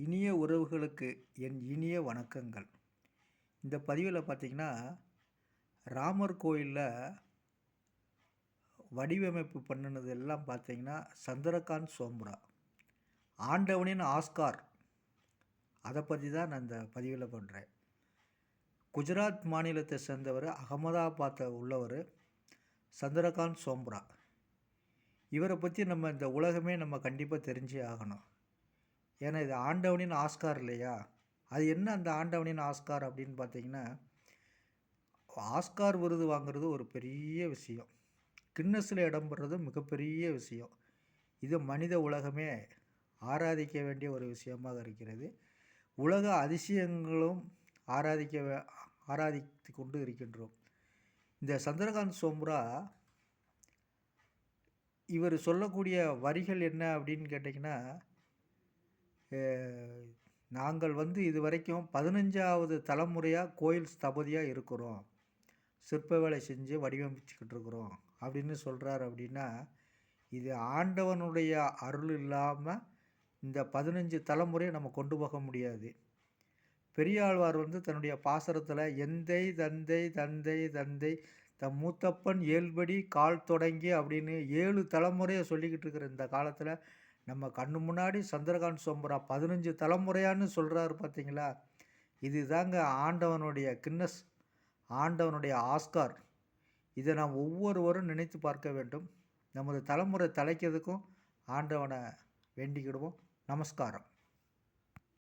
இனிய உறவுகளுக்கு என் இனிய வணக்கங்கள். இந்த பதிவில் பார்த்திங்கன்னா ராமர் கோயிலில் வடிவமைப்பு பண்ணினது எல்லாம் பார்த்திங்கன்னா சந்திரகாந்த் சோம்ரா. ஆண்டவனின் ஆஸ்கார். அதை பற்றி தான் நான் இந்த பதிவில் பண்ணுறேன் குஜராத் மாநிலத்தை சேர்ந்தவர் அகமதாபாத்தில் உள்ளவர் சந்திரகாந்த் சோம்ரா. இவரை பற்றி நம்ம இந்த உலகமே நம்ம கண்டிப்பாக தெரிஞ்சே ஆகணும். ஏன்னா இது ஆண்டவனின் ஆஸ்கார் இல்லையா? அது என்ன அந்த ஆண்டவனின் ஆஸ்கார் அப்படின்னு பார்த்தீங்கன்னா ஆஸ்கார் விருது வாங்குறது ஒரு பெரிய விஷயம். கின்னஸில் இடம் பெறது மிகப்பெரிய விஷயம். இது மனித உலகமே ஆராதிக்க வேண்டிய ஒரு விஷயமாக இருக்கிறது. உலக அதிசயங்களும் ஆராதிக்க ஆராதித்து கொண்டு இருக்கின்றோம். இந்த சந்திரகாந்த் சோம்ரா இவர் சொல்லக்கூடிய வரிகள் என்ன அப்படின்னு கேட்டிங்கன்னா நாங்கள் வந்து இது வரைக்கும் பதினஞ்சாவது தலைமுறையாக கோயில் ஸ்தபதியாக இருக்கிறோம். சிற்ப வேலை செஞ்சு வடிவமைச்சுக்கிட்டு இருக்கிறோம். அப்படின்னு சொல்கிறார் அப்படின்னா இது ஆண்டவனுடைய அருள் இல்லாமல் இந்த பதினஞ்சு தலைமுறையை நம்ம கொண்டு போக முடியாது. பெரியாழ்வார் வந்து தன்னுடைய பாசரத்தில் எந்தை தந்தை தந்தை தந்தை தம் மூத்தப்பன் ஏழ்படி கால் தொடங்கி அப்படின்னு ஏழு தலைமுறையை சொல்லிக்கிட்டு இருக்கிற இந்த காலத்தில் நம்ம கண்ணு முன்னாடி சந்திரகாந்த் சோம்பரா பதினஞ்சு தலைமுறையான்னு சொல்கிறாரு பார்த்தீங்களா இது தாங்க ஆண்டவனுடைய கின்னஸ் ஆண்டவனுடைய ஆஸ்கார். இதை நாம் ஒவ்வொருவரும் நினைத்து பார்க்க வேண்டும். நமது தலைமுறை தலைக்கிறதுக்கும் ஆண்டவனை வேண்டிக்கிடுவோம். நமஸ்காரம்.